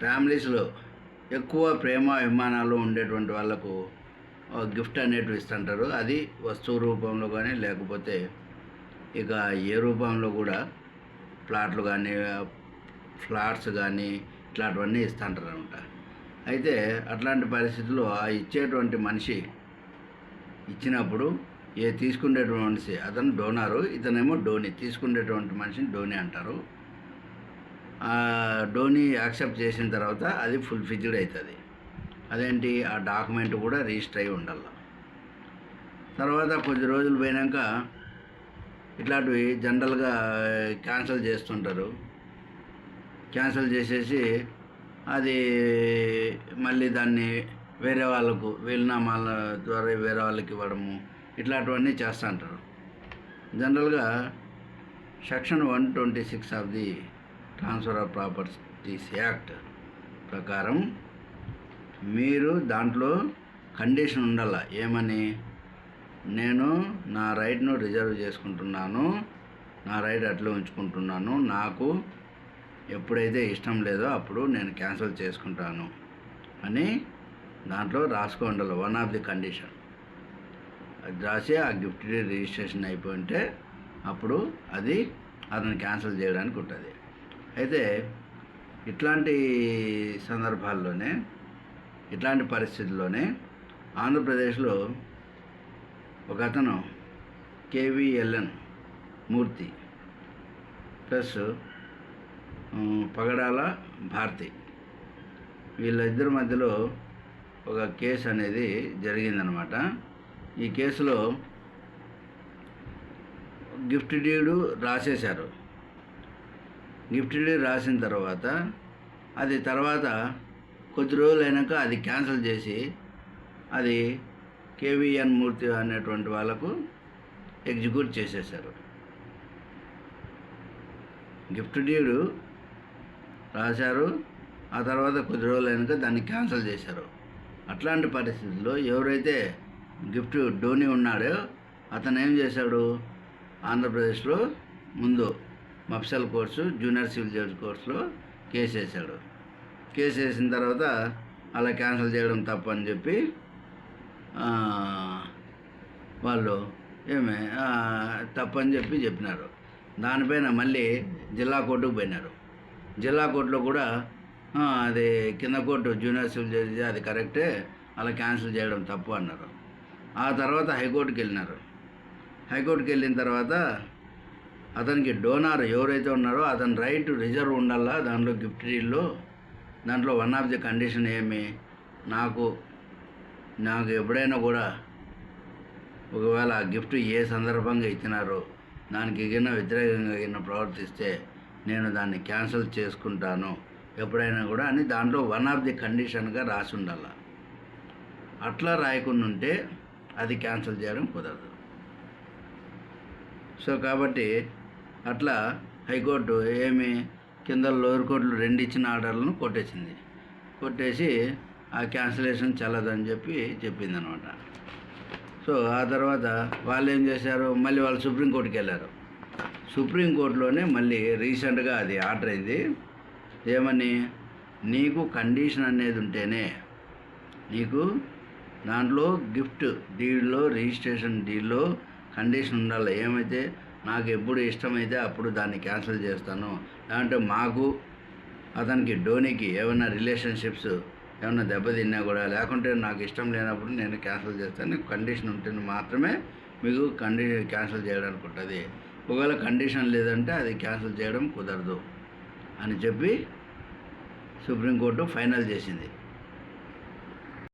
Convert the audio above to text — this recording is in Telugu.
ఫ్యామిలీస్లో ఎక్కువ ప్రేమ అభిమానాలు ఉండేటువంటి వాళ్ళకు గిఫ్ట్ అనేటివి ఇస్తుంటారు. అది వస్తువు రూపంలో కానీ లేకపోతే ఇక ఏ రూపంలో కూడా ప్లాట్లు కానీ ఫ్లాట్స్ కానీ ఇట్లాంటివన్నీ ఇస్తుంటారు అనమాట అయితే అట్లాంటి పరిస్థితుల్లో ఆ ఇచ్చేటువంటి మనిషి ఇచ్చినప్పుడు ఏ తీసుకునేటువంటి మనిషి అతను డోనారు ఇతనేమో డోని తీసుకునేటువంటి మనిషిని డోని అంటారు. ధోని యాక్సెప్ట్ చేసిన తర్వాత అది ఫుల్ ఫిజ్డ్ అవుతుంది. అదేంటి? ఆ డాక్యుమెంట్ కూడా రిజిస్టర్ అయి ఉండాలి. తర్వాత కొద్ది రోజులు పోయినాక ఇట్లాంటివి జనరల్గా క్యాన్సిల్ చేస్తుంటారు. క్యాన్సిల్ చేసేసి అది మళ్ళీ దాన్ని వేరే వాళ్ళకు వీలునామాల ద్వారా వేరే వాళ్ళకి ఇవ్వడము ఇట్లాంటివన్నీ చేస్తూ ఉంటారు జనరల్గా section one twenty six of the transfer of properties act ప్రకారం మీరు దాంట్లో కండిషన్ ఉండాల? ఏమని? నేను నా రైట్ను రిజర్వ్ చేసుకుంటున్నాను. నా రైట్ అట్లా ఉంచుకుంటున్నాను. నాకు ఎప్పుడైతే ఇష్టం లేదో అప్పుడు నేను క్యాన్సిల్ చేసుకుంటాను అని దాంట్లో రాసుకో ఉండాలి. వన్ ఆఫ్ ది కండిషన్ అది రాసి ఆ గిఫ్ట్ రిజిస్ట్రేషన్ అయిపోయింటే అప్పుడు అది అతను క్యాన్సిల్ చేయడానికి ఉంటుంది. అయితే ఇట్లాంటి సందర్భాల్లోనే ఇట్లాంటి పరిస్థితుల్లోనే ఆంధ్రప్రదేశ్లో ఒక అతను కేవీఎల్ఎన్ మూర్తి ప్లస్ పగడాల భారతి. వీళ్ళిద్దరి మధ్యలో ఒక కేసు అనేది జరిగిందనమాట. ఈ కేసులో గిఫ్ట్ డీడు రాసేశారు. గిఫ్ట్ రాసిన తర్వాత అది తర్వాత కొద్ది రోజులు అయినాక అది క్యాన్సిల్ చేసి అది కేవీఎన్ మూర్తి అనేటువంటి వాళ్ళకు ఎగ్జిక్యూట్ చేసేశారు. గిఫ్ట్ డీడు రాశారు ఆ తర్వాత కొద్ది రోజులు అయినాక దాన్ని క్యాన్సిల్ చేశారు. అట్లాంటి పరిస్థితుల్లో ఎవరైతే గిఫ్ట్ డోని ఉన్నాడో అతను ఏం చేశాడు? ఆంధ్రప్రదేశ్లో ముందు mofussil court junior civil judge కోర్సులో కేసు వేశాడు. కేసు వేసిన తర్వాత అలా క్యాన్సిల్ చేయడం తప్పని అని చెప్పి వాళ్ళు ఏమే తప్పని చెప్పి చెప్పినారు. దానిపైన మళ్ళీ జిల్లా కోర్టుకు పోయినారు. జిల్లా కోర్టులో కూడా అది కింద కోర్టు జూనియర్ సివిల్ జడ్జి అది కరెక్టే అలా క్యాన్సిల్ చేయడం తప్పు అన్నారు. ఆ తర్వాత హైకోర్టుకి వెళ్ళినారు. హైకోర్టుకి వెళ్ళిన తర్వాత అతనికి డోనార్ ఎవరైతే ఉన్నారో అతని రైట్ రిజర్వ్ ఉండాలా? దాంట్లో గిఫ్ట్ డీల్లో. దాంట్లో వన్ ఆఫ్ ది కండిషన్ ఏమి? నాకు నాకు ఎప్పుడైనా కూడా ఒకవేళ ఆ గిఫ్ట్ ఏ సందర్భంగా ఇచ్చినారో దానికి ఎగిన వ్యతిరేకంగా ఎగిన ప్రవర్తిస్తే నేను దాన్ని క్యాన్సిల్ చేసుకుంటాను ఎప్పుడైనా కూడా అని దాంట్లో వన్ ఆఫ్ ది కండిషన్గా రాసి ఉండాల? అట్లా రాయకుండా ఉంటే అది క్యాన్సిల్ చేయడం కుదరదు. సో కాబట్టి అట్లా హైకోర్టు ఏమి కింద లోయర్ కోర్టులు రెండు ఇచ్చిన ఆర్డర్లను కొట్టేసింది. కొట్టేసి ఆ క్యాన్సిలేషన్ చల్లదని చెప్పి చెప్పింది అనమాట సో ఆ తర్వాత వాళ్ళు ఏం చేశారు? మళ్ళీ వాళ్ళు సుప్రీంకోర్టుకి వెళ్ళారు. సుప్రీంకోర్టులోనే మళ్ళీ రీసెంట్గా అది ఆర్డర్ అయింది. ఏమని? నీకు కండిషన్ అనేది ఉంటేనే నీకు దాంట్లో గిఫ్ట్ డీల్లో రిజిస్ట్రేషన్ డీల్లో కండిషన్ ఉండాలి. ఏమైతే నాకు ఎప్పుడు ఇష్టమైతే అప్పుడు దాన్ని క్యాన్సిల్ చేస్తాను. లేదంటే మాకు అతనికి డోనీకి ఏమైనా రిలేషన్షిప్స్ ఏమైనా దెబ్బతిన్నా కూడా లేకుంటే నాకు ఇష్టం లేనప్పుడు నేను క్యాన్సిల్ చేస్తాను. కండిషన్ ఉంటుంది మాత్రమే మీకు కండిషన్ క్యాన్సిల్ చేయడానికి ఉంటుంది. ఒకవేళ కండిషన్ లేదంటే అది క్యాన్సిల్ చేయడం కుదరదు అని చెప్పి సుప్రీంకోర్టు ఫైనల్ చేసింది.